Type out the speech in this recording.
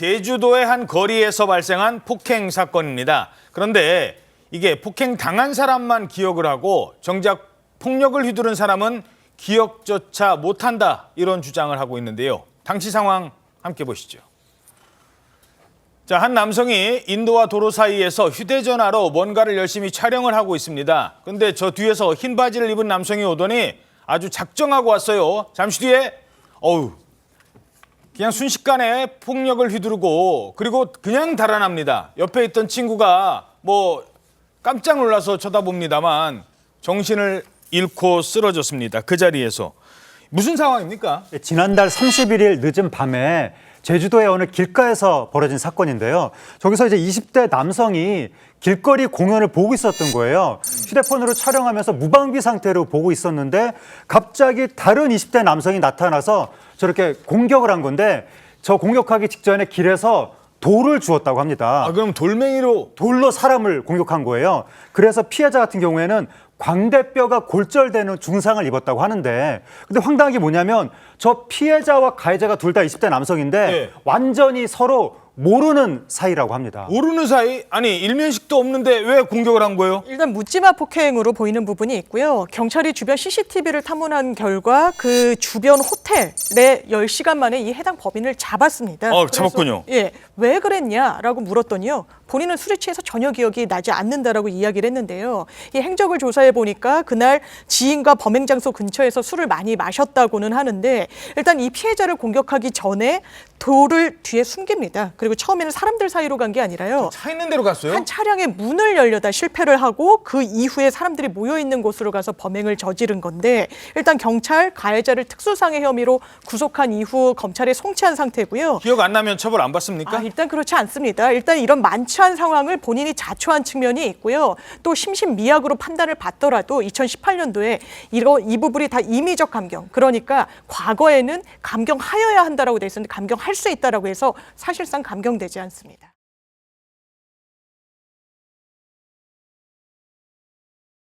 제주도의 한 거리에서 발생한 폭행 사건입니다. 그런데 이게 폭행 당한 사람만 기억을 하고 정작 폭력을 휘두른 사람은 기억조차 못한다 이런 주장을 하고 있는데요. 당시 상황 함께 보시죠. 자, 한 남성이 인도와 도로 사이에서 휴대전화로 뭔가를 열심히 촬영을 하고 있습니다. 근데 저 뒤에서 흰 바지를 입은 남성이 오더니 아주 작정하고 왔어요. 잠시 뒤에 어우 그냥 순식간에 폭력을 휘두르고 그리고 그냥 달아납니다. 옆에 있던 친구가 뭐 깜짝 놀라서 쳐다봅니다만 정신을 잃고 쓰러졌습니다. 그 자리에서 무슨 상황입니까? 네, 지난달 31일 늦은 밤에 제주도의 어느 길가에서 벌어진 사건인데요. 저기서 이제 20대 남성이 길거리 공연을 보고 있었던 거예요. 휴대폰으로 촬영하면서 무방비 상태로 보고 있었는데 갑자기 다른 20대 남성이 나타나서 저렇게 공격을 한 건데 저 공격하기 직전에 길에서 돌을 주었다고 합니다. 아 그럼 돌멩이로 돌로 사람을 공격한 거예요. 그래서 피해자 같은 경우에는 광대뼈가 골절되는 중상을 입었다고 하는데 근데 황당한 게 뭐냐면 저 피해자와 가해자가 둘 다 20대 남성인데 네. 완전히 서로 모르는 사이라고 합니다. 모르는 사이 아니 일면식도 없는데 왜 공격을 한 거예요? 일단 묻지마 폭행으로 보이는 부분이 있고요. 경찰이 주변 CCTV를 탐문한 결과 그 주변 호텔에 10시간 만에 이 해당 법인을 잡았습니다. 어, 그래서, 잡았군요. 예, 왜 그랬냐라고 물었더니요. 본인은 술에 취해서 전혀 기억이 나지 않는다라고 이야기를 했는데요. 이 행적을 조사해 보니까 그날 지인과 범행 장소 근처에서 술을 많이 마셨다고는 하는데 일단 이 피해자를 공격하기 전에 돌을 뒤에 숨깁니다. 그리고 처음에는 사람들 사이로 간 게 아니라요. 차 있는 대로 갔어요? 한 차량의 문을 열려다 실패를 하고 그 이후에 사람들이 모여 있는 곳으로 가서 범행을 저지른 건데 일단 경찰 가해자를 특수상해 혐의로 구속한 이후 검찰에 송치한 상태고요. 기억 안 나면 처벌 안 받습니까? 아, 일단 그렇지 않습니다. 일단 이런 만취 한 상황을 본인이 자초한 측면이 있고요. 또 심신미약으로 판단을 받더라도 2018년도에 이런 이 부분이 다 임의적 감경. 그러니까 과거에는 감경하여야 한다라고 돼 있었는데 감경할 수 있다라고 해서 사실상 감경되지 않습니다.